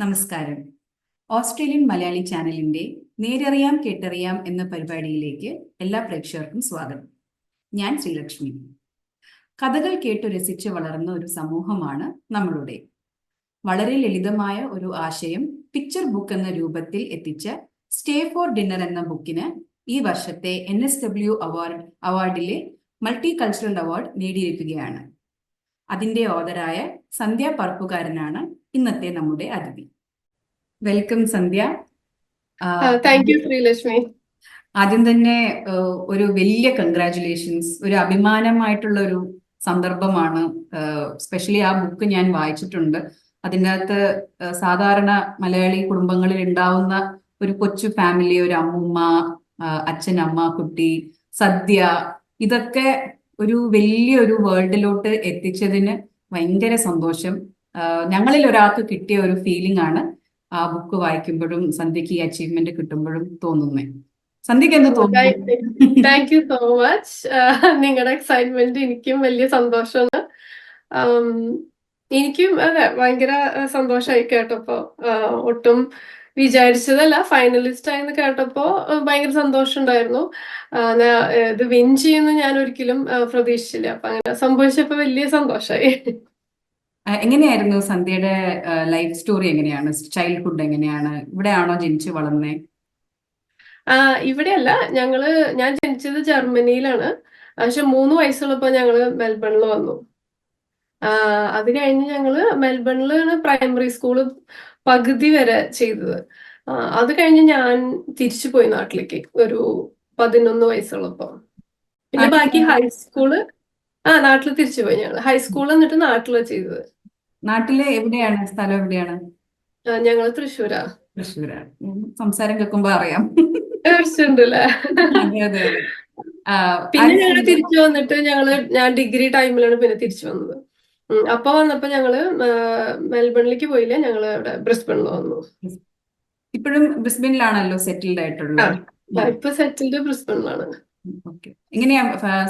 നമസ്കാരം. ഓസ്ട്രേലിയൻ മലയാളി ചാനലിന്റെ നേരറിയാം കേട്ടറിയാം എന്ന പരിപാടിയിലേക്ക് എല്ലാ പ്രേക്ഷകർക്കും സ്വാഗതം. ഞാൻ ശ്രീലക്ഷ്മി. കഥകൾ കേട്ടു രസിച്ച് വളർന്ന ഒരു സമൂഹമാണ് നമ്മളുടെ. വളരെ ലളിതമായ ഒരു ആശയം പിക്ചർ ബുക്ക് എന്ന രൂപത്തിൽ എത്തിച്ച സ്റ്റേ ഫോർ ഡിന്നർ എന്ന ബുക്കിന് ഈ വർഷത്തെ എൻ എസ് ഡബ്ല്യു അവാർഡ് അവാർഡിലെ മൾട്ടി കൾച്ചറൽ അവാർഡ് നേടിയിരിക്കുകയാണ്. അതിന്റെ ഓദരായ സന്ധ്യ പറപ്പുകാരനാണ് ഇന്നത്തെ നമ്മുടെ അതിഥി. Welcome Sandhya. Thank you Sreelakshmi. ആദ്യം തന്നെ ഒരു വലിയ കൺഗ്രാറ്റുലേഷൻസ് ഒരു അഭിമാനമായിട്ടുള്ള ഒരു സന്ദർഭമാണ് സ്പെഷ്യലി ആ ബുക്ക് ഞാൻ വായിച്ചിട്ടുണ്ട്. അതിന്റെ അകത്ത് സാധാരണ മലയാളി കുടുംബങ്ങളിൽ ഉണ്ടാവുന്ന ഒരു കൊച്ചു ഫാമിലി ഒരു അമ്മൂമ്മ അച്ഛൻ അമ്മ കുട്ടി സദ്യ ഇതൊക്കെ ഒരു വലിയൊരു വേൾഡിലോട്ട് എത്തിച്ചതിന് ഭയങ്കര സന്തോഷം. ഞങ്ങളിൽ ഒരാൾക്ക് കിട്ടിയ ഒരു ഫീലിംഗ് ആണ് ആ ബുക്ക് വായിക്കുമ്പോഴും സന്ധ്യക്ക് ഈ അച്ചീവ്മെന്റ് കിട്ടുമ്പോഴും തോന്നുന്നത് സന്ധ്യക്ക് എന്ത് തോന്നുന്നു? താങ്ക് യു സോ മച്ച് നിങ്ങളുടെ എക്സൈറ്റ്മെന്റ് എനിക്കും വലിയ സന്തോഷമാണ്. എനിക്കും അതെ ഭയങ്കര സന്തോഷമായി കേട്ടപ്പോ. ഒട്ടും വിചാരിച്ചതല്ല. ഫൈനലിസ്റ്റ് ആയെന്ന് കേട്ടപ്പോ ഭയങ്കര സന്തോഷം ഉണ്ടായിരുന്നു ഇത് വിൻ ചെയ്യുമെന്ന് ഞാൻ ഒരിക്കലും പ്രതീക്ഷിച്ചില്ല. അപ്പൊ അങ്ങനെ സംഭവിച്ചപ്പോ വലിയ സന്തോഷമായി എങ്ങനെയായിരുന്നു സന്ധ്യയുടെ ലൈഫ് സ്റ്റോറി എങ്ങനെയാണ്? ചൈൽഡ്ഹുഡ് എങ്ങനെയാണ്? ഇവിടെയാണോ ജനിച്ചു വളർന്നേ? ആ ഇവിടെയല്ല. ഞങ്ങൾ ഞാൻ ജനിച്ചത് ജർമ്മനിയിലാണ്. പക്ഷെ മൂന്ന് വയസ്സുള്ളപ്പോ ഞങ്ങൾ മെൽബണിൽ വന്നു. അത് കഴിഞ്ഞ് ഞങ്ങൾ മെൽബണിലാണ് പ്രൈമറി സ്കൂൾ പകുതി വരെ ചെയ്തത്. അത് കഴിഞ്ഞ് ഞാൻ തിരിച്ചു പോയി നാട്ടിലേക്ക് ഒരു പതിനൊന്ന് വയസ്സുള്ളപ്പോ. പിന്നെ ബാക്കി ഹൈസ്കൂൾ ആ നാട്ടിൽ തിരിച്ചു പോയി ഞങ്ങൾ. ഹൈസ്കൂൾ എന്നിട്ട് നാട്ടിൽ ചെയ്തത്. നാട്ടിൽ എവിടെയാണ്? സ്ഥലം എവിടെയാണ്? ഞങ്ങൾ തൃശ്ശൂരാ. തൃശ്ശൂരാണ് സംസാരം കേൾക്കുമ്പോ അറിയാം. തീർച്ചയുണ്ടല്ലേ പിന്നെ ഞങ്ങൾ തിരിച്ചു വന്നിട്ട് ഞങ്ങൾ ഞാൻ ഡിഗ്രി ടൈമിലാണ് പിന്നെ തിരിച്ചു വന്നത്. അപ്പൊ വന്നപ്പോ ഞങ്ങൾ മെൽബണിലേക്ക് പോയില്ല. ഞങ്ങൾ ഇവിടെ ബ്രിസ്ബണിൽ വന്നു. ഇപ്പോഴും ബ്രിസ്ബനിലാണല്ലോ സെറ്റിൽഡ് ആയിട്ടുള്ളത്? ഇപ്പൊ സെറ്റിൽഡ് ബ്രിസ്ബണിലാണ് എങ്ങനെയാ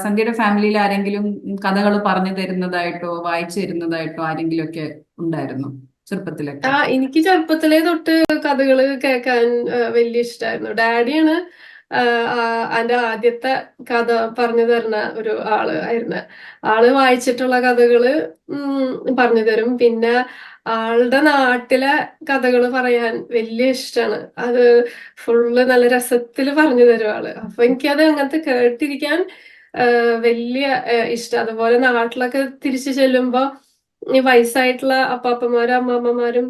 സന്ധ്യയുടെ ഫാമിലിയിൽ ആരെങ്കിലും കഥകൾ പറഞ്ഞു തരുന്നതായിട്ടോ വായിച്ചു തരുന്നതായിട്ടോ ആരെങ്കിലും ഒക്കെ ഉണ്ടായിരുന്നു ചെറുപ്പത്തിലൊക്കെ? ആ എനിക്ക് ചെറുപ്പത്തിലേ തൊട്ട് കഥകൾ കേൾക്കാൻ വലിയ ഇഷ്ടമായിരുന്നു ഡാഡിയാണ് എന്റെ ആദ്യത്തെ കഥ പറഞ്ഞു തരുന്ന ഒരു ആൾ ആയിരുന്നു. ആൾ വായിച്ചിട്ടുള്ള കഥകൾ പറഞ്ഞു തരും. പിന്നെ ആളുടെ നാട്ടിലെ കഥകൾ പറയാൻ വലിയ ഇഷ്ടമാണ് അത് ഫുള്ള് നല്ല രസത്തിൽ പറഞ്ഞു തരും ആൾ. അപ്പൊ എനിക്കത് അങ്ങനത്തെ കേട്ടിരിക്കാൻ വലിയ ഇഷ്ടം. അതുപോലെ നാട്ടിലൊക്കെ തിരിച്ചു ചെല്ലുമ്പോ ഈ വയസ്സായിട്ടുള്ള അപ്പാപ്പന്മാരും അമ്മാമ്മമാരും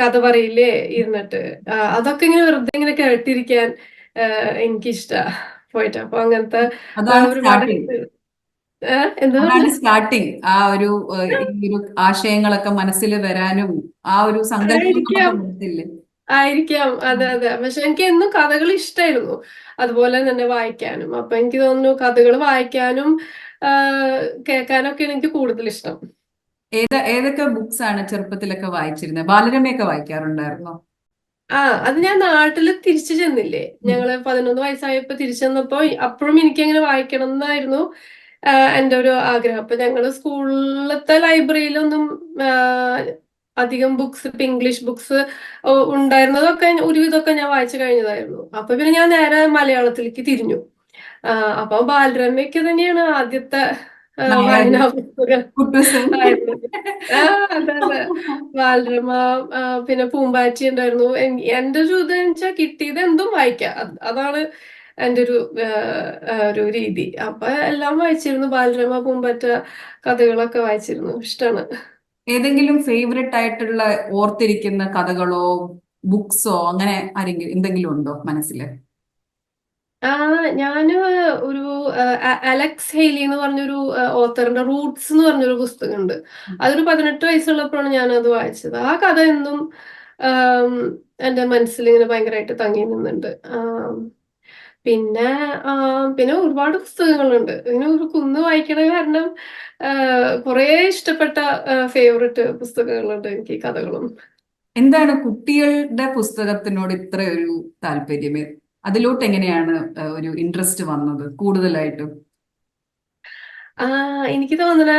കഥ പറയില്ലേ ഇരുന്നിട്ട്. അതൊക്കെ ഇങ്ങനെ വെറുതെ ഇങ്ങനെ കേട്ടിരിക്കാൻ എനിക്കിഷ്ടാ. പോയിട്ട്. അപ്പൊ അങ്ങനത്തെ എന്താണ് അതാണ് സ്റ്റാർട്ടിങ് ആ ഒരു ആശയങ്ങളൊക്കെ മനസ്സിൽ വരാനും ആ ഒരു സങ്കല്പം ആയിരിക്കാം. അതെ അതെ. പക്ഷെ എനിക്ക് എന്നും കഥകൾ ഇഷ്ടമായിരുന്നു അതുപോലെ തന്നെ വായിക്കാനും. അപ്പൊ എനിക്ക് തോന്നുന്നു കഥകൾ വായിക്കാനും കേൾക്കാനൊക്കെ കേൾക്കാനൊക്കെയാണ് എനിക്ക് കൂടുതൽ ഇഷ്ടം. ഏത് ഏതൊക്കെ ബുക്സ് ആണ് ചെറുപ്പത്തിലൊക്കെ വായിച്ചിരുന്നത് ബാലരമയൊക്കെ വായിക്കാറുണ്ടായിരുന്നോ? ആ അത് ഞാൻ നാട്ടിൽ തിരിച്ചു ചെന്നില്ലേ. ഞങ്ങൾ പതിനൊന്ന് വയസ്സായപ്പോ തിരിച്ചു ചെന്നപ്പോ അപ്പോഴും എനിക്ക് അങ്ങനെ വായിക്കണം എന്നായിരുന്നു എന്റെ ഒരു ആഗ്രഹം. അപ്പൊ ഞങ്ങൾ സ്കൂളിലത്തെ ലൈബ്രറിയിലൊന്നും അധികം ബുക്സ് ഇപ്പൊ ഇംഗ്ലീഷ് ബുക്സ് ഉണ്ടായിരുന്നതൊക്കെ ഒരുവിധമൊക്കെ ഞാൻ വായിച്ചു കഴിഞ്ഞതായിരുന്നു. അപ്പൊ പിന്നെ ഞാൻ നേരെ മലയാളത്തിലേക്ക് തിരിഞ്ഞു. അപ്പൊ ബാലരമയ്ക്ക് തന്നെയാണ് ആദ്യത്തെ ബാലരമ പിന്നെ പൂമ്പാറ്റി ഉണ്ടായിരുന്നു. എന്റെ ഒരു ഇത് വെച്ചാൽ കിട്ടിയത് എന്തും വായിക്കാം. അതാണ് എന്റെ ഒരു ഒരു രീതി. അപ്പൊ എല്ലാം വായിച്ചിരുന്നു. ബാലരമ പൂമ്പാറ്റ കഥകളൊക്കെ വായിച്ചിരുന്നു. ഇഷ്ടമാണ് ഏതെങ്കിലും ഫേവററ്റ് ആയിട്ടുള്ള ഓർത്തിരിക്കുന്ന കഥകളോ ബുക്സോ അങ്ങനെ ആരെങ്കിലും എന്തെങ്കിലും ഉണ്ടോ മനസ്സിൽ ആ ഞാൻ ഒരു അലക്സ് ഹെയ്ലി എന്ന് പറഞ്ഞൊരു ഓത്തറിന്റെ റൂട്ട്സ് എന്ന് പറഞ്ഞൊരു പുസ്തകമുണ്ട്. അതൊരു പതിനെട്ട് വയസ്സുള്ളപ്പോഴാണ് ഞാൻ അത് വായിച്ചത്. ആ കഥ എന്നും ആം, എന്റെ മനസ്സിൽ ഇങ്ങനെ ഭയങ്കരമായിട്ട് തങ്ങി നിന്നുണ്ട് ആം, പിന്നെ ആ, പിന്നെ ഒരുപാട് പുസ്തകങ്ങളുണ്ട്. ഇങ്ങനെ ഒരു കുന്ന് വായിക്കണ കാരണം കുറേ ഇഷ്ടപ്പെട്ട ഫേവററ്റ് പുസ്തകങ്ങളുണ്ട് എനിക്ക് കഥകളും. എന്താണ് കുട്ടികളുടെ പുസ്തകത്തിനോട് ഇത്ര ഒരു താല്പര്യം? അതിലോട്ട് എങ്ങനെയാണ് ഒരു ഇൻട്രസ്റ്റ് വന്നത്? കൂടുതലായിട്ടും? എനിക്ക് തോന്നുന്നത്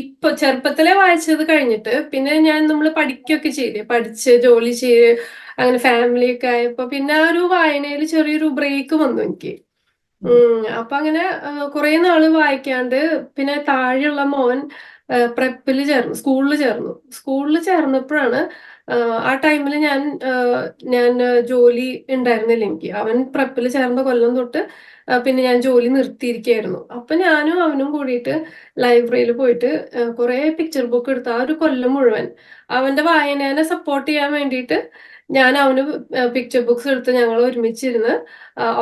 ഇപ്പൊ ചെറുപ്പത്തിലെ വായിച്ചത് കഴിഞ്ഞിട്ട് പിന്നെ ഞാൻ നമ്മൾ പഠിക്കുകയൊക്കെ ചെയ്ത് പഠിച്ച് ജോലി ചെയ്ത് അങ്ങനെ ഫാമിലി ഒക്കെ ആയപ്പോ പിന്നെ ആ ഒരു വായനയിൽ ചെറിയൊരു ബ്രേക്ക് വന്നു എനിക്ക്. അപ്പൊ അങ്ങനെ കുറെ നാൾ വായിക്കാണ്ട് പിന്നെ താഴെയുള്ള മോൻ പ്രെപ്പിൽ ചേർന്നു സ്കൂളിൽ ചേർന്നു. സ്കൂളിൽ ചേർന്നപ്പോഴാണ് ആ, ടൈമിൽ ഞാൻ ഞാൻ ജോലി ഉണ്ടായിരുന്നില്ല എനിക്ക്. അവൻ പ്രപ്പിൽ ചേർന്ന കൊല്ലം തൊട്ട് പിന്നെ ഞാൻ ജോലി നിർത്തിയിരിക്കുകയായിരുന്നു. അപ്പൊ ഞാനും അവനും കൂടിയിട്ട് ലൈബ്രറിയിൽ പോയിട്ട് കുറെ പിക്ചർ ബുക്ക് എടുത്ത് ആ ഒരു കൊല്ലം മുഴുവൻ അവന്റെ വായനേനെ സപ്പോർട്ട് ചെയ്യാൻ വേണ്ടിയിട്ട് ഞാൻ അവന് പിക്ചർ ബുക്സ് എടുത്ത് ഞങ്ങൾ ഒരുമിച്ചിരുന്ന്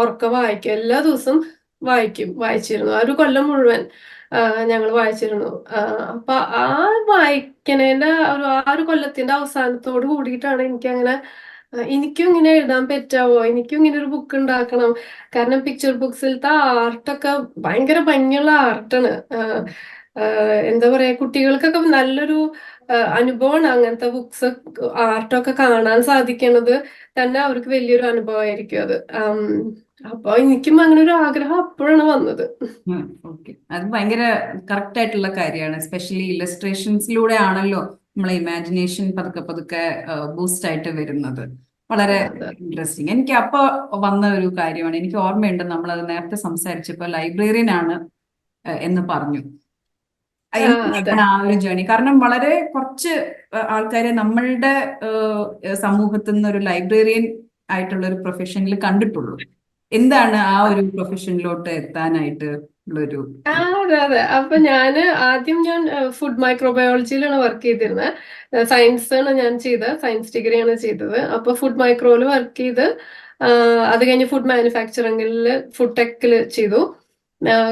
ഉറക്കം വായിക്കും. എല്ലാ ദിവസവും വായിക്കും വായിച്ചിരുന്നു. ആ ഒരു കൊല്ലം മുഴുവൻ. ഞങ്ങൾ വായിച്ചിരുന്നു. അപ്പൊ ആ വായിക്കണേന്റെ ഒരു ആ ഒരു കൊല്ലത്തിന്റെ അവസാനത്തോട് കൂടിയിട്ടാണ് എനിക്ക് അങ്ങനെ എനിക്കും ഇങ്ങനെ എഴുതാൻ പറ്റാവോ? എനിക്കും ഇങ്ങനെ ഒരു ബുക്ക് ഉണ്ടാക്കണം. കാരണം പിക്ചർ ബുക്സിലത്തെ ആർട്ടൊക്കെ ഭയങ്കര ഭംഗിയുള്ള ആർട്ടാണ് എന്താ പറയാ കുട്ടികൾക്കൊക്കെ നല്ലൊരു അനുഭവമാണ് അങ്ങനത്തെ ബുക്സ് ആർട്ടൊക്കെ കാണാൻ സാധിക്കണത് തന്നെ അവർക്ക് വലിയൊരു അനുഭവമായിരിക്കും അത്. അപ്പൊ എനിക്കും അങ്ങനെ ഒരു ആഗ്രഹം അപ്പോഴാണ് വന്നത്. ഓക്കെ അത് ഭയങ്കര കറക്റ്റ് ആയിട്ടുള്ള കാര്യമാണ്. എസ്പെഷ്യലി ഇലസ്ട്രേഷൻസിലൂടെ ആണല്ലോ നമ്മളെ ഇമാജിനേഷൻ പതുക്കെ പതുക്കെ ബൂസ്റ്റ് ആയിട്ട് വരുന്നത്. വളരെ. ഇൻട്രസ്റ്റിംഗ് എനിക്ക് അപ്പൊ വന്ന ഒരു കാര്യമാണ്. എനിക്ക് ഓർമ്മയുണ്ട് നമ്മൾ അത് നേരത്തെ സംസാരിച്ചപ്പോൾ ലൈബ്രറിയനാണ് എന്ന് പറഞ്ഞു. ആ, ഒരു ജേണി കാരണം വളരെ കുറച്ച് ആൾക്കാരെ നമ്മളുടെ സമൂഹത്തിൽ നിന്ന് ഒരു ലൈബ്രറിയൻ ആയിട്ടുള്ള ഒരു പ്രൊഫഷനിൽ കണ്ടിട്ടുള്ളൂ. എന്താണ് ആ ഒരു പ്രൊഫഷനിലോട്ട് എത്താനായിട്ട് ഉള്ളൊരു അതെ അതെ. അപ്പൊ ഞാൻ ആദ്യം ഞാൻ ഫുഡ് മൈക്രോബയോളജിയിലാണ് വർക്ക് ചെയ്തിരുന്നത് സയൻസ് ആണ് ഞാൻ ചെയ്തത്. സയൻസ് ഡിഗ്രിയാണ് ചെയ്തത്. അപ്പൊ ഫുഡ് മൈക്രോയിൽ വർക്ക് ചെയ്ത് അത് കഴിഞ്ഞ് ഫുഡ് മാനുഫാക്ചറിംഗിൽ ഫുഡ് ടെക്കിൽ ചെയ്തു.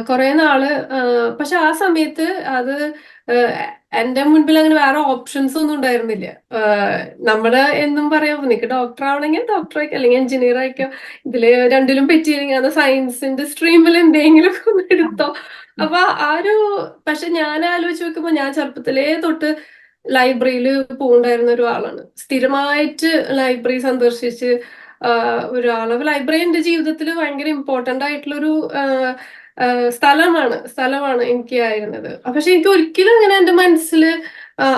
കുറെ നാൾ പക്ഷെ ആ സമയത്ത് അത് എന്റെ മുൻപിൽ അങ്ങനെ വേറെ ഓപ്ഷൻസ് ഒന്നും ഉണ്ടായിരുന്നില്ല. നമ്മുടെ എന്നും പറയാം നിനക്ക് ഡോക്ടർ ആവണമെങ്കിൽ ഡോക്ടർ ആയിക്കോ അല്ലെങ്കിൽ എഞ്ചിനീയർ ആയിക്കോ ഇതിൽ രണ്ടിലും പറ്റിയില്ലെങ്കിൽ അത് സയൻസിന്റെ സ്ട്രീമിൽ എന്തെങ്കിലും ഒന്ന് എടുത്തോ. അപ്പൊ ആ ഒരു പക്ഷെ ഞാൻ ആലോചിച്ച് നോക്കുമ്പോ ഞാൻ ചെറുപ്പത്തിലേ തൊട്ട് ലൈബ്രറിയിൽ പോകണ്ടായിരുന്ന ഒരാളാണ്. സ്ഥിരമായിട്ട് ലൈബ്രറി സന്ദർശിച്ച് ഒരാളെ. ലൈബ്രറി എന്റെ ജീവിതത്തിൽ ഭയങ്കര ഇമ്പോർട്ടന്റ് ആയിട്ടുള്ളൊരു സ്ഥലമാണ് സ്ഥലമാണ് എനിക്ക് ആയിരുന്നത് പക്ഷെ എനിക്ക് ഒരിക്കലും അങ്ങനെ എന്റെ മനസ്സിൽ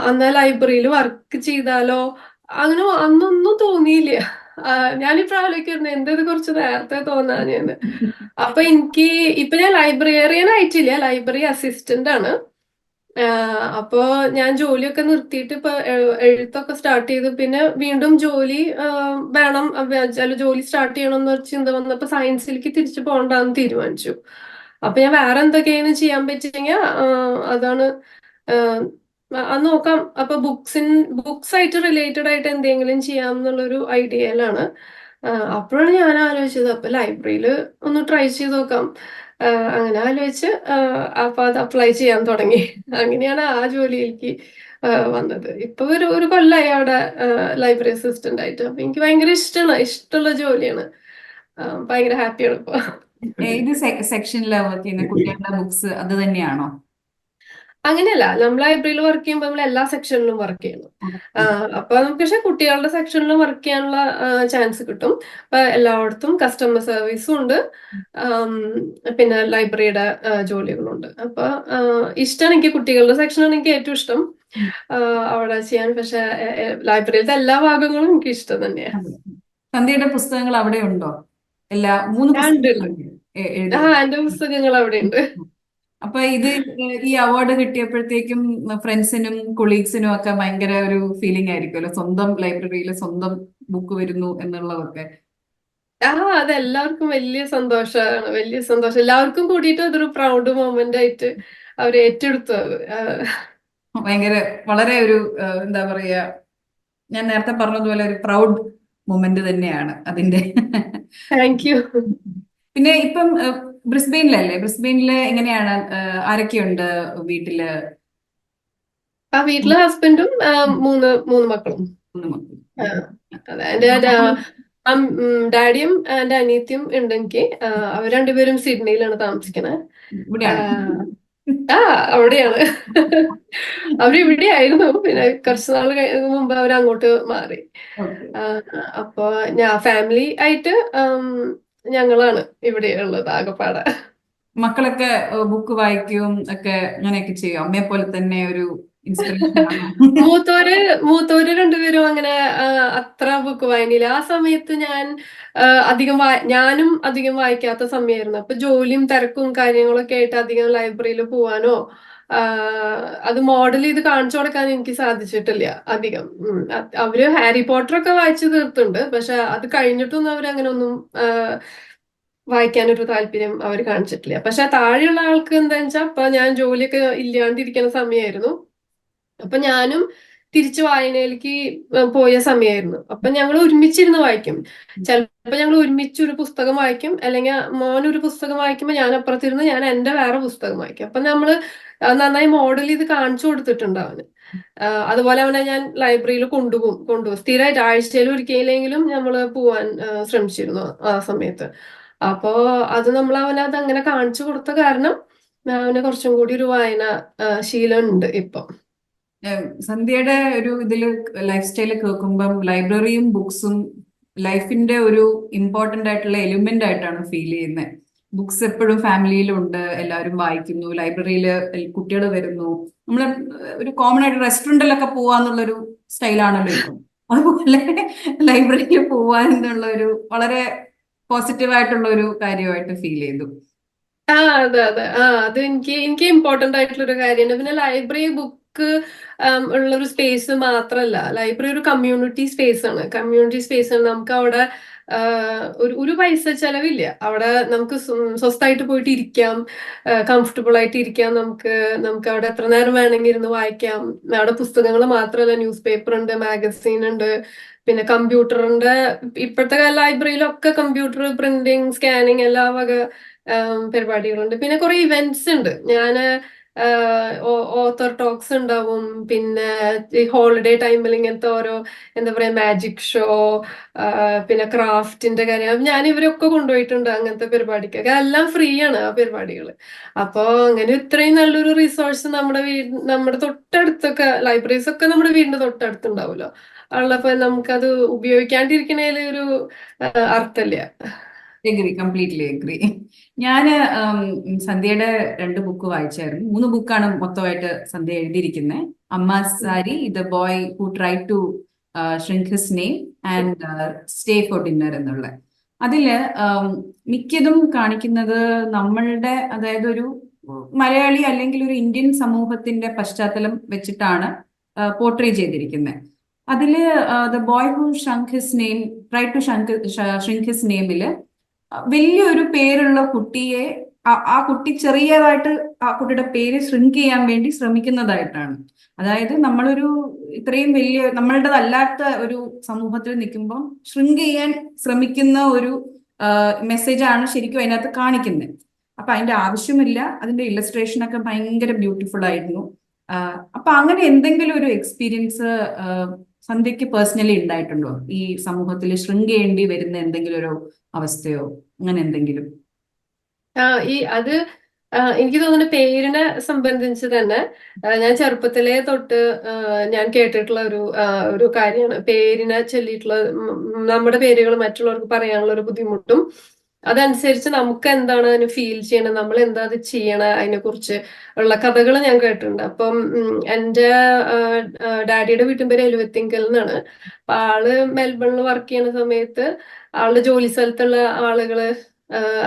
അന്ന് ലൈബ്രറിയിൽ വർക്ക് ചെയ്താലോ അങ്ങനെ അന്നൊന്നും തോന്നിയില്ല. ഞാൻ ഞാനിപ്പോ ആലോചിക്കുന്നു എന്തത് കുറച്ച് നേരത്തെ തോന്നാനെന്ന് അപ്പൊ എനിക്ക് ഇപ്പൊ ഞാൻ ലൈബ്രറിയൻ ആയിട്ടില്ല ലൈബ്രറി അസിസ്റ്റന്റ് ആണ്. അപ്പോ ഞാൻ ജോലിയൊക്കെ നിർത്തിയിട്ട് ഇപ്പൊ എഴുത്തൊക്കെ സ്റ്റാർട്ട് ചെയ്തു. പിന്നെ വീണ്ടും ജോലി വേണം ജോലി സ്റ്റാർട്ട് ചെയ്യണം എന്നൊരു ചിന്ത വന്നപ്പോ സയൻസിലേക്ക് തിരിച്ചു പോകണ്ടെന്ന് തീരുമാനിച്ചു. അപ്പൊ ഞാൻ വേറെ എന്തൊക്കെയാണ് ചെയ്യാൻ പറ്റിയെങ്കിൽ അതാണ് അത് നോക്കാം. അപ്പൊ ബുക്സിൻ ബുക്സ് ആയിട്ട് റിലേറ്റഡ് ആയിട്ട് എന്തെങ്കിലും ചെയ്യാം എന്നുള്ളൊരു ഐഡിയയിലാണ് അപ്പോഴാണ് ഞാൻ ആലോചിച്ചത്. അപ്പൊ ലൈബ്രറിയിൽ ഒന്ന് ട്രൈ ചെയ്ത് നോക്കാം. അങ്ങനെ ആലോചിച്ച് അപ്പൊ അത് അപ്ലൈ ചെയ്യാൻ തുടങ്ങി. അങ്ങനെയാണ് ആ ജോലിയിലേക്ക് വന്നത്. ഇപ്പൊ ഒരു ഒരു കൊല്ലായി അവിടെ ലൈബ്രറി അസിസ്റ്റന്റ് ആയിട്ട് അപ്പൊ എനിക്ക് ഭയങ്കര ഇഷ്ടമാണ് ഇഷ്ടമുള്ള ജോലിയാണ്. ഭയങ്കര ഹാപ്പിയാണ് ഇപ്പൊ. ഏത് സെക്ഷനിലാണ് വർക്ക് ചെയ്യുന്നത് കുട്ടികളുടെ ബുക്സ് അത് തന്നെയാണോ? അങ്ങനെയല്ല. നമ്മൾ ലൈബ്രറിയിൽ വർക്ക് ചെയ്യുമ്പോൾ നമ്മൾ എല്ലാ സെക്ഷനിലും വർക്ക് ചെയ്യണം അപ്പൊ നമുക്ക് പക്ഷെ കുട്ടികളുടെ സെക്ഷനിലും വർക്ക് ചെയ്യാനുള്ള ചാൻസ് കിട്ടും. അപ്പൊ എല്ലായിടത്തും കസ്റ്റമർ സർവീസും ഉണ്ട്. പിന്നെ ലൈബ്രറിയുടെ ജോലികളുണ്ട് അപ്പൊ ഇഷ്ടമാണ് എനിക്ക് കുട്ടികളുടെ സെക്ഷനാണ് എനിക്ക് ഏറ്റവും ഇഷ്ടം. അവിടെ ചെയ്യാൻ. പക്ഷെ ലൈബ്രറിയിലത്തെ എല്ലാ ഭാഗങ്ങളും എനിക്ക് ഇഷ്ടം തന്നെയാണ് സന്ധ്യയുടെ പുസ്തകങ്ങൾ അവിടെ ഉണ്ടോ? എല്ലാ മൂന്ന് ആ, എന്റെ പുസ്തകങ്ങൾ അവിടെ ഉണ്ട് അപ്പൊ ഇത് ഈ അവാർഡ് കിട്ടിയപ്പോഴത്തേക്കും ഫ്രണ്ട്സിനും കൊളീഗ്സിനും ഒക്കെ ഭയങ്കര ഒരു ഫീലിംഗ് ആയിരിക്കുമല്ലോ സ്വന്തം ലൈബ്രറിയിൽ സ്വന്തം ബുക്ക് വരുന്നു എന്നുള്ളതൊക്കെ. ആ അത് എല്ലാവർക്കും വലിയ സന്തോഷമാണ്. വലിയ സന്തോഷം. എല്ലാവർക്കും കൂടിയിട്ട് അതൊരു പ്രൗഡ് മൊമെന്റ് ആയിട്ട് അവർ ഏറ്റെടുത്തു ഭയങ്കര വളരെ ഒരു എന്താ പറയാ ഞാൻ നേരത്തെ പറഞ്ഞതുപോലെ ഒരു പ്രൗഡ് മൊമെന്റ് തന്നെയാണ് അതിന്റെ താങ്ക് യു പിന്നെ ഇപ്പം ബ്രിസ്ബെയിനിലല്ലേ? ബ്രിസ്ബെയിനിൽ എങ്ങനെയാണ് ആരൊക്കെയുണ്ട് വീട്ടിൽ? ആ വീട്ടിലെ ഹസ്ബൻഡും മൂന്ന് മൂന്ന് മക്കളും. എന്റെ ഡാഡിയും എന്റെ അനിയത്തിയും ഉണ്ട് എനിക്ക്. അവർ രണ്ടുപേരും സിഡ്നിയിലാണ് താമസിക്കുന്നത് ആ അവിടെയാണ്. അവരിവിടെ ആയിരുന്നു പിന്നെ കുറച്ച് നാൾ മുമ്പ് അവർ അങ്ങോട്ട് മാറി അപ്പൊ ഞാൻ ഫാമിലി ആയിട്ട് ഞങ്ങളാണ് ഇവിടെ ഉള്ളത് ആകപ്പാടെ. മക്കളൊക്കെ ബുക്ക് വായിക്കും ഒക്കെ അങ്ങനെയൊക്കെ ചെയ്യും? അമ്മയെ പോലെ തന്നെ ഒരു മൂത്തോര് മൂത്തോര് രണ്ടുപേരും അങ്ങനെ അത്ര ബുക്ക് വായനയില്ല. ആ സമയത്ത് ഞാൻ അധികം ഞാനും അധികം വായിക്കാത്ത സമയമായിരുന്നു അപ്പൊ ജോലിയും തിരക്കും കാര്യങ്ങളൊക്കെ ആയിട്ട് അധികം ലൈബ്രറിയിൽ പോവാനോ അത് മോഡൽ ചെയ്ത് കാണിച്ചു കൊടുക്കാൻ എനിക്ക് സാധിച്ചിട്ടില്ല അധികം. അവർ ഹാരി പോട്ടർ ഒക്കെ വായിച്ചു തീർത്തുണ്ട് പക്ഷെ അത് കഴിഞ്ഞിട്ടൊന്നും അവരങ്ങനെ ഒന്നും വായിക്കാനൊരു താല്പര്യം അവർ കാണിച്ചിട്ടില്ല. പക്ഷെ താഴെയുള്ള ആൾക്ക് എന്താ വെച്ചാൽ ഇപ്പൊ ഞാൻ ജോലിയൊക്കെ ഇല്ലാണ്ടിരിക്കുന്ന സമയമായിരുന്നു അപ്പൊ ഞാനും തിരിച്ചു വായനയിലേക്ക് പോയ സമയമായിരുന്നു അപ്പൊ ഞങ്ങൾ ഒരുമിച്ചിരുന്ന് വായിക്കും. ചിലപ്പോ ഞങ്ങൾ ഒരുമിച്ച് ഒരു പുസ്തകം വായിക്കും. അല്ലെങ്കിൽ മോൻ ഒരു പുസ്തകം വായിക്കുമ്പോൾ ഞാൻ അപ്പുറത്തിരുന്ന് ഞാൻ എന്റെ വേറെ പുസ്തകം വായിക്കും. അപ്പൊ നമ്മൾ നന്നായി മോഡൽ ചെയ്ത് കാണിച്ചു കൊടുത്തിട്ടുണ്ട് അവന്. അതുപോലെ അവനെ ഞാൻ ലൈബ്രറിയിൽ കൊണ്ടുപോകും കൊണ്ടുപോകും. സ്ഥിരമായിട്ട് ആഴ്ചയിൽ ഒരിക്കലെങ്കിലും നമ്മൾ പോവാൻ ശ്രമിച്ചിരുന്നു ആ സമയത്ത്. അപ്പോ അത് നമ്മൾ അവനത് അങ്ങനെ കാണിച്ചു കൊടുത്ത കാരണം അവന് കുറച്ചും കൂടി ഒരു വായന ശീലമുണ്ട് ശീലം ഉണ്ട് ഇപ്പൊ സന്ധ്യയുടെ ഒരു ഇതിൽ ലൈഫ് സ്റ്റൈൽ കേൾക്കുമ്പം ലൈബ്രറിയും ബുക്സും ലൈഫിന്റെ ഒരു ഇമ്പോർട്ടന്റ് ആയിട്ടുള്ള എലിമെന്റ് ആയിട്ടാണ് ഫീൽ ചെയ്യുന്നത്. ബുക്സ് എപ്പോഴും ഫാമിലിയിലുണ്ട് എല്ലാവരും വായിക്കുന്നു ലൈബ്രറിയിൽ കുട്ടികൾ വരുന്നു. നമ്മൾ ഒരു കോമൺ ആയിട്ട് റെസ്റ്റോറന്റിലൊക്കെ പോവാന്നുള്ളൊരു സ്റ്റൈലാണല്ലോ ഇപ്പം. അതുപോലെ ലൈബ്രറിയിൽ പോവാൻ എന്നുള്ള ഒരു വളരെ പോസിറ്റീവ് ആയിട്ടുള്ള ഒരു കാര്യമായിട്ട് ഫീൽ ചെയ്തു. ആ അതെ അതെ. ആ അത് എനിക്ക് എനിക്ക് ഇമ്പോർട്ടന്റ് ആയിട്ടുള്ള ഒരു കാര്യമാണ്. പിന്നെ ലൈബ്രറി ബുക്ക് ഉള്ള ഒരു സ്പേസ് മാത്രമല്ല ലൈബ്രറി ഒരു കമ്മ്യൂണിറ്റി സ്പേസ് ആണ്. കമ്മ്യൂണിറ്റി സ്പേസ് ആണ്. നമുക്ക് അവിടെ ഒരു ഒരു പൈസ ചെലവില്ല. അവിടെ നമുക്ക് സ്വ- സ്വസ്ഥമായിട്ട് പോയിട്ട് ഇരിക്കാം കംഫർട്ടബിൾ ആയിട്ട് ഇരിക്കാം നമുക്ക്. നമുക്ക് അവിടെ എത്ര നേരം വേണമെങ്കിൽ ഇരുന്ന് വായിക്കാം. അവിടെ പുസ്തകങ്ങൾ മാത്രമല്ല ന്യൂസ് പേപ്പർ ഉണ്ട് മാഗസീൻ ഉണ്ട് പിന്നെ കമ്പ്യൂട്ടറിന്റെ ഇപ്പോഴത്തെ ലൈബ്രറിയിലൊക്കെ കമ്പ്യൂട്ടർ പ്രിന്റിങ് സ്കാനിങ് എല്ലാ വക പരിപാടികളുണ്ട്. പിന്നെ കുറെ ഇവന്റ്സ് ഉണ്ട്. ഞാൻ ഓത്തർ ടോക്സ് ഉണ്ടാവും. പിന്നെ ഈ ഹോളിഡേ ടൈമിൽ ഇങ്ങനത്തെ ഓരോ എന്താ പറയാ മാജിക് ഷോ പിന്നെ ക്രാഫ്റ്റിന്റെ കാര്യം ഞാൻ ഇവരൊക്കെ കൊണ്ടുപോയിട്ടുണ്ട് അങ്ങനത്തെ പരിപാടിക്കൊക്കെ എല്ലാം ഫ്രീ ആണ് ആ പരിപാടികൾ. അപ്പോ അങ്ങനെ ഇത്രയും നല്ലൊരു റിസോഴ്സ് നമ്മുടെ വീട് നമ്മുടെ തൊട്ടടുത്തൊക്കെ ലൈബ്രറീസ് ഒക്കെ നമ്മുടെ വീടിന്റെ തൊട്ടടുത്തുണ്ടാവുമല്ലോ. ഉള്ളപ്പോ നമുക്കത് ഉപയോഗിക്കാണ്ടിരിക്കണേലൊരു അർത്ഥമില്ല. എഗ്രി കംപ്ലീറ്റ്ലി എഗ്രി ഞാൻ സന്ധ്യയുടെ രണ്ട് ബുക്ക് വായിച്ചായിരുന്നു. മൂന്ന് ബുക്കാണ് മൊത്തമായിട്ട് സന്ധ്യ എഴുതിയിരിക്കുന്നത് Amma sari the boy who try to shrink his name and stay for dinner എന്നുള്ള. അതിൽ മിക്കതും കാണിക്കുന്നത് നമ്മളുടെ അതായത് ഒരു മലയാളി അല്ലെങ്കിൽ ഒരു ഇന്ത്യൻ സമൂഹത്തിന്റെ പശ്ചാത്തലം വെച്ചിട്ടാണ് പോർട്രേ ചെയ്തിരിക്കുന്നത് അതിൽ the boy who shank his name try to shank shrink his നെയിമിൽ വലിയൊരു പേരുള്ള കുട്ടിയെ ആ- കുട്ടി ചെറിയതായിട്ട് ആ കുട്ടിയുടെ പേര് ശ്രിങ്ക് ചെയ്യാൻ വേണ്ടി ശ്രമിക്കുന്നതായിട്ടാണ്. അതായത് നമ്മളൊരു ഇത്രയും വലിയ നമ്മളുടേതല്ലാത്ത ഒരു സമൂഹത്തിൽ നിൽക്കുമ്പോൾ ശ്രിങ്ക് ചെയ്യാൻ ശ്രമിക്കുന്ന ഒരു മെസ്സേജാണ് ശരിക്കും അതിനകത്ത് കാണിക്കുന്നത് അപ്പൊ അതിന്റെ ആവശ്യമില്ല. അതിന്റെ ഇല്ലസ്ട്രേഷൻ ഒക്കെ ഭയങ്കര ബ്യൂട്ടിഫുൾ ആയിരുന്നു. അപ്പൊ അങ്ങനെ എന്തെങ്കിലും ഒരു എക്സ്പീരിയൻസ് സന്ധ്യക്ക് പേഴ്സണലി ഉണ്ടായിട്ടുണ്ടോ? ഈ സമൂഹത്തിൽ ശൃംഖേണ്ടി വരുന്ന എന്തെങ്കിലും ഒരു അവസ്ഥയോ? അങ്ങനെ എന്തെങ്കിലും? ഈ അത് എനിക്ക് തോന്നുന്നു പേരിനെ സംബന്ധിച്ച് തന്നെ ഞാൻ ചെറുപ്പത്തിലേ തൊട്ട് ഞാൻ കേട്ടിട്ടുള്ള ഒരു ഒരു കാര്യമാണ്. പേരിനെ ചൊല്ലിയിട്ടുള്ള നമ്മുടെ പേരുകൾ മറ്റുള്ളവർക്ക് പറയാനുള്ള ഒരു ബുദ്ധിമുട്ടും അതനുസരിച്ച് നമുക്ക് എന്താണ് അതിന് ഫീൽ ചെയ്യണം നമ്മൾ എന്താ അത് ചെയ്യണം അതിനെ കുറിച്ച് ഉള്ള കഥകൾ ഞാൻ കേട്ടിട്ടുണ്ട്. അപ്പം എന്റെ ഡാഡിയുടെ വീട്ടിൻ പേര് എലുവത്തിങ്കൽ എന്നാണ്. അപ്പൊ ആൾ മെൽബണിൽ വർക്ക് ചെയ്യുന്ന സമയത്ത് ആളുടെ ജോലി സ്ഥലത്തുള്ള ആളുകൾ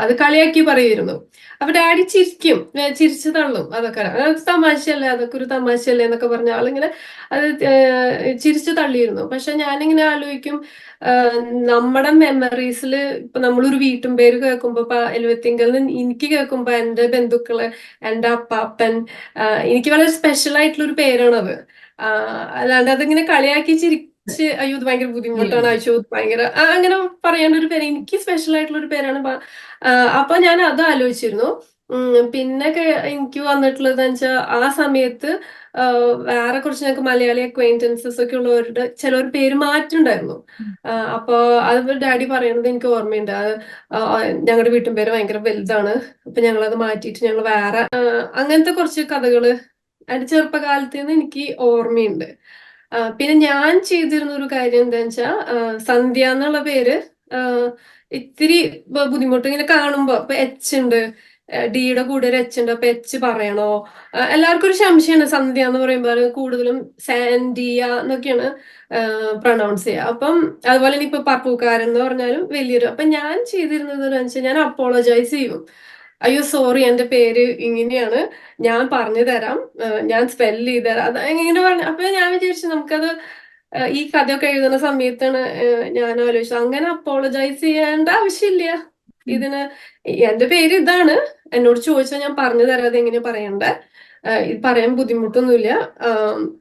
അത് കളിയാക്കി പറയുമായിരുന്നു. അപ്പൊ ഡാഡി ചിരിക്കും ചിരിച്ചു തള്ളും അതൊക്കെ. അത് തമാശയല്ലേ അതൊക്കെ ഒരു തമാശയല്ലേ എന്നൊക്കെ പറഞ്ഞ ആളിങ്ങനെ അത് ചിരിച്ചു തള്ളിയിരുന്നു. പക്ഷെ ഞാനിങ്ങനെ ആലോചിക്കും നമ്മുടെ മെമ്മറീസിൽ ഇപ്പൊ നമ്മളൊരു വീട്ടും പേര് കേൾക്കുമ്പോ ഇപ്പൊ എലുവത്തിങ്കൽ എനിക്ക് കേൾക്കുമ്പോ എന്റെ ബന്ധുക്കൾ എന്റെ അപ്പാപ്പൻ എനിക്ക് വളരെ സ്പെഷ്യൽ ആയിട്ടുള്ള ഒരു പേരാണത് അല്ലാണ്ട് അതിങ്ങനെ കളിയാക്കി ചിരിച്ച് അയ്യോ ഇത് ഭയങ്കര ബുദ്ധിമുട്ടാണ്. അയ്യോ ഭയങ്കര അങ്ങനെ പറയേണ്ട ഒരു പേര് എനിക്ക് സ്പെഷ്യൽ ആയിട്ടുള്ള ഒരു പേരാണ് അപ്പൊ ഞാൻ അത് ആലോചിച്ചിരുന്നു. പിന്നെ എനിക്ക് വന്നിട്ടുള്ളത് വെച്ചാൽ ആ സമയത്ത് വേറെ കുറച്ച് ഞങ്ങൾക്ക് മലയാളി അക്വൈന്റൻസസ് ഒക്കെ ഉള്ളവരുടെ ചിലവർ പേര് മാറ്റുണ്ടായിരുന്നു. അപ്പൊ അത് ഡാഡി പറയണത് എനിക്ക് ഓർമ്മയുണ്ട്. അത് ഞങ്ങളുടെ വീട്ടും പേര് ഭയങ്കര വലുതാണ്. അപ്പൊ ഞങ്ങൾ അത് മാറ്റിയിട്ട് ഞങ്ങൾ വേറെ അങ്ങനത്തെ കുറച്ച് കഥകൾ അതിന്റെ ചെറുപ്പകാലത്ത് നിന്ന് എനിക്ക് ഓർമ്മയുണ്ട്. പിന്നെ ഞാൻ ചെയ്തിരുന്ന ഒരു കാര്യം എന്താന്ന് വെച്ചാ ആ, സന്ധ്യ എന്നുള്ള പേര് ഇത്തിരി ബുദ്ധിമുട്ട് ഇങ്ങനെ കാണുമ്പോ ഇപ്പൊ എച്ച് ഉണ്ട് ഡിയുടെ കൂടെ ഒരു എച്ച് ഉണ്ട് അപ്പൊ എച്ച് പറയണോ? എല്ലാവർക്കും ഒരു സംശയമാണ് സന്ധ്യ എന്ന് പറയുമ്പോൾ കൂടുതലും സാൻഡിയ എന്നൊക്കെയാണ് പ്രൊണൗൺസ് ചെയ്യുക അപ്പം അതുപോലെ തന്നെ ഇപ്പൊ പപ്പൂക്കാരൻ എന്ന് പറഞ്ഞാലും വലിയൊരു അപ്പൊ ഞാൻ ചെയ്തിരുന്നത് വെച്ചാൽ ഞാൻ അപ്പോളജൈസ് ചെയ്യും. അയ്യോ സോറി എന്റെ പേര് ഇങ്ങനെയാണ്. ഞാൻ പറഞ്ഞു തരാം. ഞാൻ സ്പെല്ല് ചെയ്ത് തരാം. അത് ഇങ്ങനെ പറഞ്ഞു. അപ്പൊ ഞാൻ വിചാരിച്ചു നമുക്കത് ഈ കഥയൊക്കെ എഴുതുന്ന സമയത്താണ് ഞാൻ ആലോചിച്ചത്. അങ്ങനെ അപ്പോളജൈസ് ചെയ്യേണ്ട ആവശ്യമില്ല. ഇതിന് എന്റെ പേര് ഇതാണ്. എന്നോട് ചോദിച്ചാൽ ഞാൻ പറഞ്ഞു തരാം അത് എങ്ങനെ പറയണ്ടേ ഇത് പറയാൻ ബുദ്ധിമുട്ടൊന്നുമില്ല.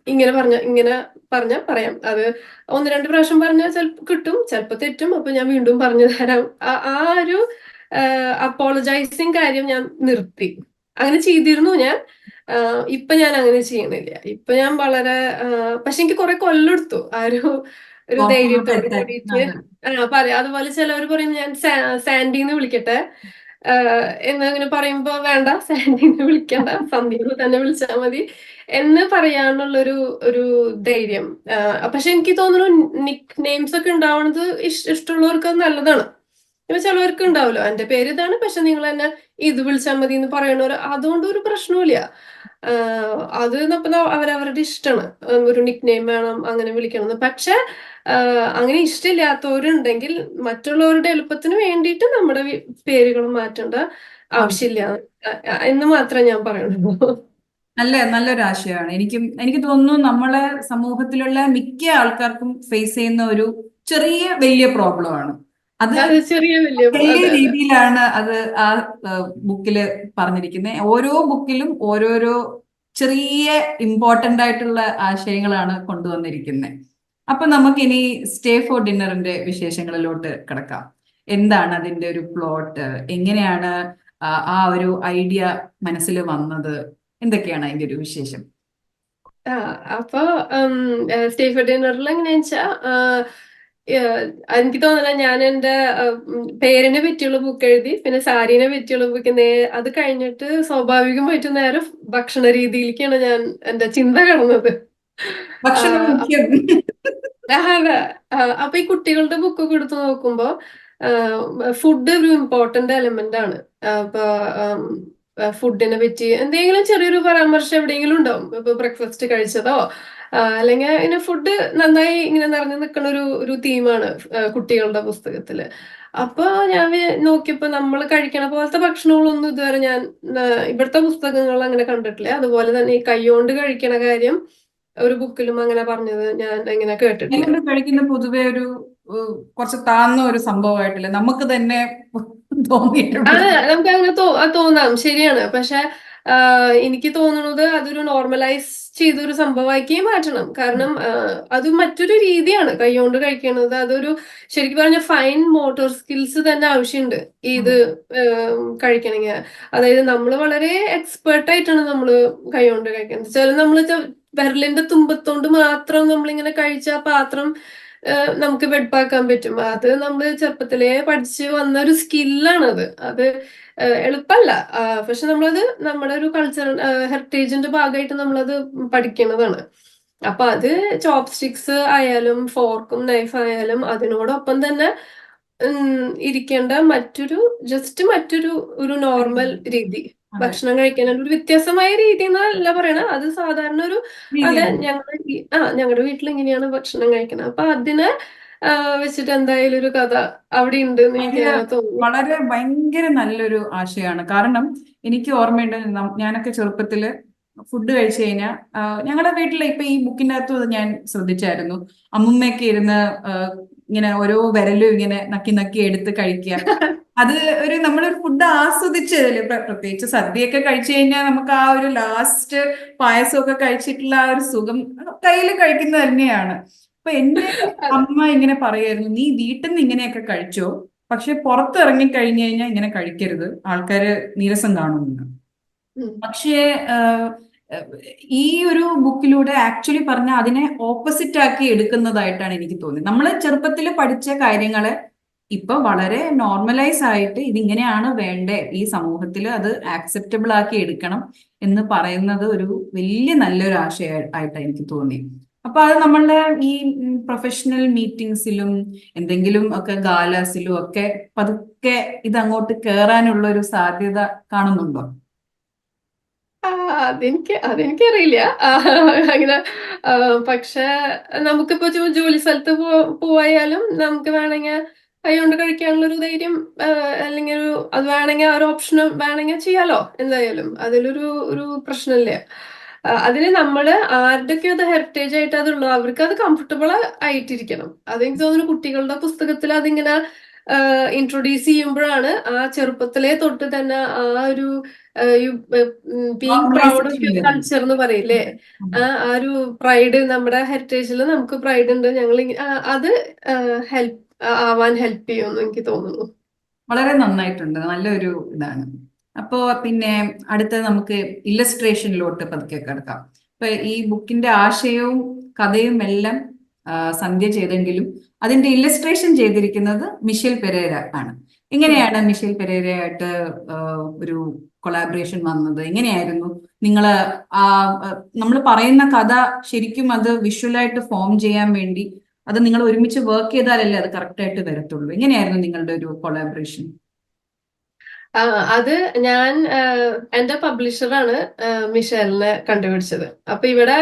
ഇങ്ങനെ പറഞ്ഞ ഇങ്ങനെ പറഞ്ഞ പറയാം. അത് ഒന്ന് രണ്ട് പ്രാവശ്യം പറഞ്ഞാൽ ചിലപ്പോൾ കിട്ടും. ചിലപ്പോൾ തെറ്റും. അപ്പൊ ഞാൻ വീണ്ടും പറഞ്ഞു തരാം. ആ ഒരു അപ്പോളജൈസിങ് കാര്യം ഞാൻ നിർത്തി. അങ്ങനെ ചെയ്തിരുന്നു ഞാൻ. ഇപ്പൊ ഞാൻ അങ്ങനെ ചെയ്യണില്ല. ഇപ്പൊ ഞാൻ വളരെ പക്ഷെ എനിക്ക് കുറെ കൊല്ലെടുത്തു. ആ ഒരു ഒരു ധൈര്യത്തോട് കൂടിയിട്ട് ആ പറയാം. അതുപോലെ ചിലവർ പറയും ഞാൻ സാൻഡി സാൻഡിന്ന് വിളിക്കട്ടെ. എന്നങ്ങനെ എന്ന് അങ്ങനെ പറയുമ്പോ വേണ്ട സാൻഡിന്ന് വിളിക്കണ്ട. സന്ധ്യ തന്നെ വിളിച്ചാൽ മതി. എന്ന് പറയാനുള്ളൊരു ഒരു ധൈര്യം. പക്ഷെ എനിക്ക് തോന്നുന്നു നിക് നെയിംസ് ഒക്കെ ഉണ്ടാവുന്നത് ഇഷ്- ഇഷ്ടമുള്ളവർക്ക് നല്ലതാണ്. ഇപ്പൊ ചിലവർക്ക് ഉണ്ടാവല്ലോ എന്റെ പേര് ഇതാണ് പക്ഷെ നിങ്ങൾ എന്നെ ഇത് വിളിച്ചാൽ മതി എന്ന് പറയണവർ അതുകൊണ്ട് ഒരു പ്രശ്നവുമില്ല. അത് ഇപ്പൊ അവരവരുടെ ഇഷ്ടമാണ്. ഒരു നിക് നെയിം വേണം അങ്ങനെ വിളിക്കണം പക്ഷെ അങ്ങനെ ഇഷ്ടമില്ലാത്തവരുണ്ടെങ്കിൽ മറ്റുള്ളവരുടെ എളുപ്പത്തിന് വേണ്ടിയിട്ട് നമ്മുടെ പേരുകൾ മാറ്റേണ്ട ആവശ്യമില്ല. എന്ന് മാത്രമേ ഞാൻ പറയുള്ളൂ. നല്ല നല്ലൊരു ആശയമാണ്. എനിക്കും എനിക്ക് തോന്നുന്നു നമ്മളെ സമൂഹത്തിലുള്ള മിക്ക ആൾക്കാർക്കും ഫേസ് ചെയ്യുന്ന ഒരു ചെറിയ വലിയ പ്രോബ്ലം ആണ്. അത് ചെറിയ. രീതിയിലാണ് അത് ആ ബുക്കിൽ പറഞ്ഞിരിക്കുന്നത് ഓരോ ബുക്കിലും ഓരോരോ ചെറിയ ഇമ്പോർട്ടന്റ് ആയിട്ടുള്ള ആശയങ്ങളാണ് കൊണ്ടുവന്നിരിക്കുന്നത് അപ്പൊ നമുക്കിനി സ്റ്റേ ഫോർ ഡിന്നറിന്റെ വിശേഷങ്ങളിലോട്ട് കിടക്കാം. എന്താണ് അതിന്റെ ഒരു പ്ലോട്ട് എങ്ങനെയാണ് ആ ഒരു ഐഡിയ മനസ്സിൽ വന്നത്? എന്തൊക്കെയാണ് അതിന്റെ ഒരു വിശേഷം? അപ്പോ സ്റ്റേ ഫോർ ഡിന്നറിൽ എങ്ങനെയാ എനിക്ക് തോന്നുന്നില്ല ഞാൻ എന്റെ പേരിനെ പറ്റിയുള്ള ബുക്ക് എഴുതി പിന്നെ സാരീനെ പറ്റിയുള്ള ബുക്ക് നേ അത് കഴിഞ്ഞിട്ട് സ്വാഭാവികമായിട്ട് നേരെ ഭക്ഷണ രീതിയിലേക്കാണ് ഞാൻ എന്റെ ചിന്ത കടന്നത്. അതെ അപ്പൊ ഈ കുട്ടികളുടെ ബുക്ക് കൊടുത്തു നോക്കുമ്പോ ഫുഡ് ഒരു ഇമ്പോർട്ടന്റ് എലമെന്റ് ആണ്. അപ്പൊ ഫുഡിനെ പറ്റി എന്തെങ്കിലും ചെറിയൊരു പരാമർശം എവിടെയെങ്കിലും ഉണ്ടാവും ഇപ്പൊ ബ്രേക്ക്ഫാസ്റ്റ് കഴിച്ചതോ? അല്ലെങ്കിൽ അതിന് ഫുഡ് നന്നായി ഇങ്ങനെ നിറഞ്ഞു നിൽക്കുന്ന ഒരു ഒരു തീമാണ് കുട്ടികളുടെ പുസ്തകത്തിൽ. അപ്പൊ ഞാൻ നോക്കിയപ്പോൾ നോക്കിയപ്പോ നമ്മൾ കഴിക്കണ പോലത്തെ ഭക്ഷണങ്ങളൊന്നും ഇതുവരെ ഞാൻ ഇവിടുത്തെ പുസ്തകങ്ങൾ അങ്ങനെ കണ്ടിട്ടില്ല. അതുപോലെ തന്നെ ഈ കൈകൊണ്ട് കഴിക്കണ കാര്യം ഒരു ബുക്കിലും അങ്ങനെ പറഞ്ഞത് ഞാൻ ഇങ്ങനെ കേട്ടിട്ടില്ല. ഞങ്ങൾ കഴിക്കുന്ന പൊതുവെ ഒരു കുറച്ച് താന്ന ഒരു സംഭവമായിട്ടില്ല. നമുക്ക് തന്നെ തോന്നിയിട്ടുണ്ട് നമുക്ക് അങ്ങനെ തോന്നാം. ശരിയാണ്. പക്ഷെ എനിക്ക് തോന്നുന്നത് അതൊരു നോർമലൈസ് ചെയ്തൊരു സംഭവമാക്കി മാറ്റണം. കാരണം അത് മറ്റൊരു രീതിയാണ്. കൈകൊണ്ട് കഴിക്കുന്നത് അതൊരു ശരിക്കും പറഞ്ഞ ഫൈൻ മോട്ടോർ സ്കിൽസ് തന്നെ ആവശ്യമുണ്ട് ഇത് കഴിക്കണമെങ്കിൽ അതായത് നമ്മൾ വളരെ എക്സ്പേർട്ട് ആയിട്ടാണ് നമ്മൾ കൈകൊണ്ട് കഴിക്കുന്നത് ചില നമ്മൾ വിരലിന്റെ തുമ്പത്തോണ്ട് മാത്രം നമ്മളിങ്ങനെ കഴിച്ച പാത്രം നമുക്ക് വെടുപ്പാക്കാൻ പറ്റും. അത് നമ്മൾ ചെറുപ്പത്തിലേ പഠിച്ച് വന്ന ഒരു സ്കില്ലാണത് അത് എളുപ്പമല്ല പക്ഷെ നമ്മളത് നമ്മുടെ ഒരു കൾച്ചർ ഹെറിറ്റേജിന്റെ ഭാഗമായിട്ട് നമ്മളത് പഠിക്കുന്നതാണ് അപ്പൊ അത് ചോപ്പ് സ്റ്റിക്സ് ആയാലും ഫോർക്കും നൈഫ് ആയാലും അതിനോടൊപ്പം തന്നെ ഇരിക്കേണ്ട മറ്റൊരു ജസ്റ്റ് മറ്റൊരു ഒരു നോർമൽ രീതി. ഭക്ഷണം കഴിക്കാൻ ഒരു വ്യത്യസ്തമായ രീതി എന്നല്ല പറയണ. അത് സാധാരണ ഒരു അതെ ഞങ്ങളുടെ ആ ഞങ്ങളുടെ വീട്ടിൽ ഇങ്ങനെയാണ് ഭക്ഷണം കഴിക്കുന്നത് അപ്പൊ അതിനെ വെച്ചിട്ട് എന്തായാലും ഒരു കഥ അവിടെ ഉണ്ട് എന്ന് എനിക്ക് വളരെ ഭയങ്കര നല്ലൊരു ആശയമാണ്. കാരണം എനിക്ക് ഓർമ്മയുണ്ട് ഞാനൊക്കെ ചെറുപ്പത്തിൽ ഫുഡ് കഴിച്ചു കഴിഞ്ഞാൽ ഞങ്ങളുടെ വീട്ടിലെ ഇപ്പൊ ഈ ബുക്കിന്റെ അകത്ത് ഞാൻ ശ്രദ്ധിച്ചായിരുന്നു. അമ്മുമ്മയൊക്കെ ഇരുന്ന് ഇങ്ങനെ ഓരോ വിരലും ഇങ്ങനെ നക്കി നക്കി എടുത്ത് കഴിക്കുക അത് ഒരു നമ്മളൊരു ഫുഡ് ആസ്വദിച്ച് പ്ര- പ്രത്യേകിച്ച് സദ്യയൊക്കെ കഴിച്ചു കഴിഞ്ഞാൽ നമുക്ക് ആ ഒരു ലാസ്റ്റ് പായസമൊക്കെ കഴിച്ചിട്ടുള്ള ആ ഒരു സുഖം കയ്യിൽ കഴിക്കുന്നത് തന്നെയാണ്. അപ്പൊ എന്റെ അമ്മ ഇങ്ങനെ പറയായിരുന്നു നീ വീട്ടിൽ നിന്ന് ഇങ്ങനെയൊക്കെ കഴിച്ചോ? പക്ഷെ പുറത്തിറങ്ങി കഴിഞ്ഞു കഴിഞ്ഞാൽ ഇങ്ങനെ കഴിക്കരുത്. ആൾക്കാര് നീരസം കാണുമെന്ന്. പക്ഷേ ഈ ഒരു ബുക്കിലൂടെ ആക്ച്വലി പറഞ്ഞ അതിനെ ഓപ്പോസിറ്റ് ആക്കി എടുക്കുന്നതായിട്ടാണ് എനിക്ക് തോന്നിയത് നമ്മൾ ചെറുപ്പത്തിൽ പഠിച്ച കാര്യങ്ങളെ ഇപ്പൊ വളരെ നോർമലൈസ് ആയിട്ട് ഇതിങ്ങനെയാണ് വേണ്ടേ? ഈ സമൂഹത്തിൽ അത് ആക്സെപ്റ്റബിൾ ആക്കി എടുക്കണം എന്ന് പറയുന്നത് ഒരു വലിയ നല്ലൊരു ആശയ ആയിട്ടാണ് എനിക്ക് തോന്നി. അപ്പൊ അത് നമ്മളുടെ ഈ പ്രൊഫഷണൽ മീറ്റിംഗ്സിലും എന്തെങ്കിലും ഒക്കെ ഗാലാസിലും ഒക്കെ പതുക്കെ ഇത് അങ്ങോട്ട് കേറാനുള്ള ഒരു സാധ്യത കാണുന്നുണ്ടോ? അതെനിക്ക് അതെനിക്കറിയില്ല. ആ, അങ്ങനെ പക്ഷെ നമുക്കിപ്പോ ജോലി സ്ഥലത്ത് പോവായാലും നമുക്ക് വേണമെങ്കിൽ കൈകൊണ്ട് കഴിക്കാനുള്ള ഒരു ധൈര്യം അല്ലെങ്കിൽ ഒരു അത് വേണമെങ്കിൽ ആ ഒരു ഓപ്ഷൻ വേണമെങ്കിൽ ചെയ്യാലോ എന്തായാലും. അതിലൊരു ഒരു പ്രശ്നമില്ല. അതിന് നമ്മൾ ആരുടെയൊക്കെ അത് ഹെറിറ്റേജ് ആയിട്ട് അതുള്ളൂ അവർക്ക് അത് കംഫർട്ടബിൾ ആയിട്ടിരിക്കണം. അതെനിക്ക് തോന്നുന്നു കുട്ടികളുടെ പുസ്തകത്തിൽ അതിങ്ങനെ ഇൻട്രൊഡ്യൂസ് ചെയ്യുമ്പോഴാണ് ആ ചെറുപ്പത്തിലെ തൊട്ട് തന്നെ ആ ഒരു being proud of your culture എന്ന് പറയില്ലേ? ആ ആ ഒരു പ്രൈഡ് നമ്മുടെ ഹെറിറ്റേജിൽ നമുക്ക് പ്രൈഡ് ഉണ്ട്. ഞങ്ങൾ അത് ഹെൽപ്പ് ആവാൻ ഹെൽപ്പ് ചെയ്യുമെന്ന് എനിക്ക് തോന്നുന്നു. വളരെ നന്നായിട്ടുണ്ട്. നല്ലൊരു ഇതാണ്. അപ്പോ പിന്നെ അടുത്ത നമുക്ക് ഇല്ലസ്ട്രേഷനിലോട്ട് പതുക്കെ കിടക്കാം. ഇപ്പൊ ഈ ബുക്കിന്റെ ആശയവും കഥയും എല്ലാം സന്ധ്യ ചെയ്തെങ്കിലും അതിന്റെ ഇല്ലസ്ട്രേഷൻ ചെയ്തിരിക്കുന്നത് മിഷേൽ പെരേര ആണ്. എങ്ങനെയാണ് മിഷേൽ പെരേരയായിട്ട് ഒരു കൊളാബറേഷൻ വന്നത്? എങ്ങനെയായിരുന്നു? നിങ്ങൾ നമ്മൾ പറയുന്ന കഥ ശരിക്കും അത് വിഷ്വലായിട്ട് ഫോം ചെയ്യാൻ വേണ്ടി അത് നിങ്ങൾ ഒരുമിച്ച് വർക്ക് ചെയ്താലല്ലേ അത് കറക്റ്റ് ആയിട്ട് വരത്തുള്ളൂ. എങ്ങനെയായിരുന്നു നിങ്ങളുടെ ഒരു കൊളാബറേഷൻ? അത് ഞാൻ എന്റെ പബ്ലിഷറാണ് മിഷേലിനെ കണ്ടുപിടിച്ചത്. അപ്പൊ ഇവിടെ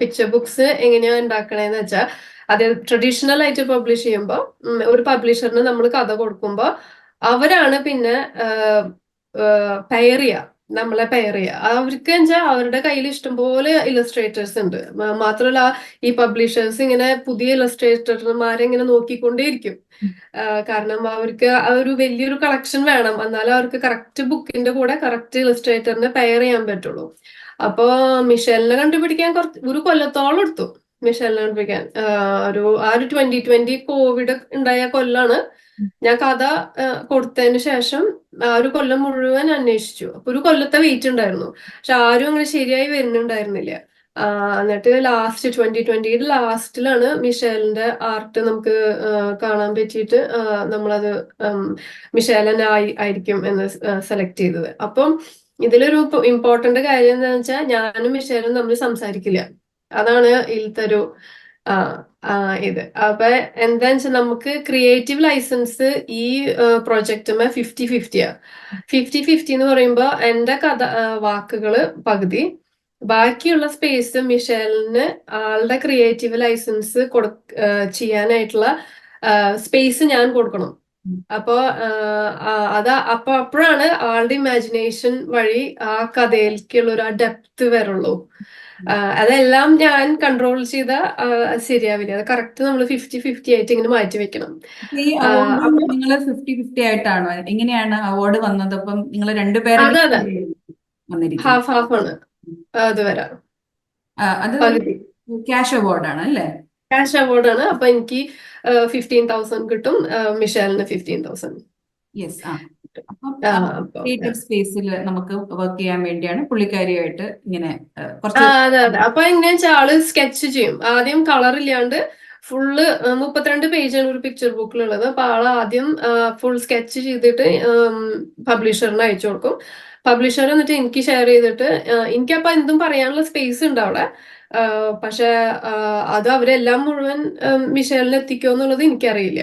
പിക്ചർ ബുക്സ് എങ്ങനെയാ ഉണ്ടാക്കണേന്ന് വെച്ചാൽ അത് ട്രഡീഷണൽ ആയിട്ട് പബ്ലിഷ് ചെയ്യുമ്പോൾ ഒരു പബ്ലിഷറിന് നമ്മൾ കഥ കൊടുക്കുമ്പോൾ അവരാണ് പിന്നെ പെയർ ചെയ്യുക നമ്മളെ പെയർ ചെയ്യുക അവർക്ക് വെച്ചാൽ അവരുടെ കയ്യിൽ ഇഷ്ടംപോലെ ഇലസ്ട്രേറ്റേഴ്സ് ഉണ്ട്. മാത്രമല്ല ഈ പബ്ലിഷേഴ്സ് ഇങ്ങനെ പുതിയ ഇലസ്ട്രേറ്റർമാരെ ഇങ്ങനെ നോക്കിക്കൊണ്ടേയിരിക്കും. കാരണം അവർക്ക് ഒരു വലിയൊരു കളക്ഷൻ വേണം. എന്നാലും അവർക്ക് കറക്റ്റ് ബുക്കിന്റെ കൂടെ കറക്റ്റ് ഇലസ്ട്രേറ്ററിനെ പെയർ ചെയ്യാൻ പറ്റുള്ളൂ. അപ്പോ മിഷേലിനെ കണ്ടുപിടിക്കാൻ കുറച്ച് ഒരു കൊല്ലത്തോളം എടുത്തു. മിഷേലിനെ കണ്ടുപിടിക്കാൻ. ഒരു ആ ഒരു ട്വന്റി ട്വന്റി കോവിഡ് ഉണ്ടായ കൊല്ലാണ് ഞാൻ കഥ കൊടുത്തതിനു ശേഷം ആ ഒരു കൊല്ലം മുഴുവൻ അന്വേഷിച്ചു. അപ്പൊ ഒരു കൊല്ലത്തെ വെയിറ്റ് ഉണ്ടായിരുന്നു. പക്ഷെ ആരും അങ്ങനെ ശരിയായി വരുന്നുണ്ടായിരുന്നില്ല. എന്നിട്ട് ലാസ്റ്റ് ട്വന്റി ട്വന്റിയുടെ ലാസ്റ്റിലാണ് മിഷേലിന്റെ ആർട്ട് നമുക്ക് കാണാൻ പറ്റിയിട്ട് നമ്മളത് മിഷേലൻ ആയി ആയിരിക്കും എന്ന് സെലക്ട് ചെയ്തത്. അപ്പം ഇതിലൊരു ഇമ്പോർട്ടന്റ് കാര്യം എന്താണെന്ന് വെച്ചാൽ ഞാനും മിഷേലും തമ്മിൽ സംസാരിക്കില്ല. അതാണ് ഇതിലത്തെ ഒരു ഇത്. അപ്പൊ എന്താ വെച്ചാൽ നമുക്ക് ക്രിയേറ്റീവ് ലൈസൻസ് ഈ പ്രൊജക്റ്റുമേ ഫിഫ്റ്റി ഫിഫ്റ്റിയാ ഫിഫ്റ്റി ഫിഫ്റ്റി എന്ന് പറയുമ്പോൾ എന്റെ കഥ വാക്കുകൾ പകുതി. ബാക്കിയുള്ള സ്പേസ് മിഷേലിന് ആളുടെ ക്രിയേറ്റീവ് ലൈസൻസ് കൊടു ചെയ്യാനായിട്ടുള്ള സ്പേസ് ഞാൻ കൊടുക്കണം. അപ്പോ അത് അപ്പൊ അപ്പോഴാണ് ആളുടെ ഇമാജിനേഷൻ വഴി ആ കഥയിലേക്കുള്ള ഒരു ആ ഡെപ്ത് വരുള്ളൂ. അതെല്ലാം ഞാൻ കൺട്രോൾ ചെയ്ത ശരിയാവില്ല. അത് കറക്റ്റ് നമ്മൾ ഫിഫ്റ്റി ഫിഫ്റ്റി ആയിട്ട് ഇങ്ങനെ മാറ്റി വെക്കണം. നിങ്ങൾ ഫിഫ്റ്റി ഫിഫ്റ്റി ആയിട്ടാണോ? എങ്ങനെയാണ് അവാർഡ് വന്നത്? അപ്പം നിങ്ങൾ രണ്ടുപേരും ഹാഫ് ഹാഫ് ആണ്. അത് വരാം. അത് ക്യാഷ് അവാർഡാണ് അല്ലേ? ക്യാഷ് അവാർഡ് ആണ്. അപ്പൊ എനിക്ക് ഫിഫ്റ്റീൻ തൗസൻഡ് കിട്ടും. മിഷേലിന് ഫിഫ്റ്റീൻ തൗസൻഡ് യെസ് ക്രിയേറ്റീവ് സ്പേസിൽ നമുക്ക് വർക്ക് ചെയ്യാൻ വേണ്ടിയാണ് പുള്ളിക്കാരിയായിട്ട് ഇങ്ങനെ അതെ അതെ. അപ്പൊ എങ്ങനെയാ വെച്ചാൽ ആൾ സ്കെച്ച് ചെയ്യും. ആദ്യം കളർ ഇല്ലാണ്ട് ഫുള്ള് മുപ്പത്തിരണ്ട് പേജാണ് ഒരു പിക്ചർ ബുക്കിൽ ഉള്ളത്. അപ്പൊ ആൾ ആദ്യം ഫുൾ സ്കെച്ച് ചെയ്തിട്ട് പബ്ലിഷറിന് അയച്ചു കൊടുക്കും. പബ്ലിഷർ എന്നിട്ട് എനിക്ക് ഷെയർ ചെയ്തിട്ട് എനിക്ക് അപ്പൊ എന്തും പറയാനുള്ള സ്പേസ് ഉണ്ട് അവിടെ. പക്ഷെ അത് അവരെല്ലാം മുഴുവൻ മിഷേലിന് എത്തിക്കുമോ എന്നുള്ളത് എനിക്കറിയില്ല.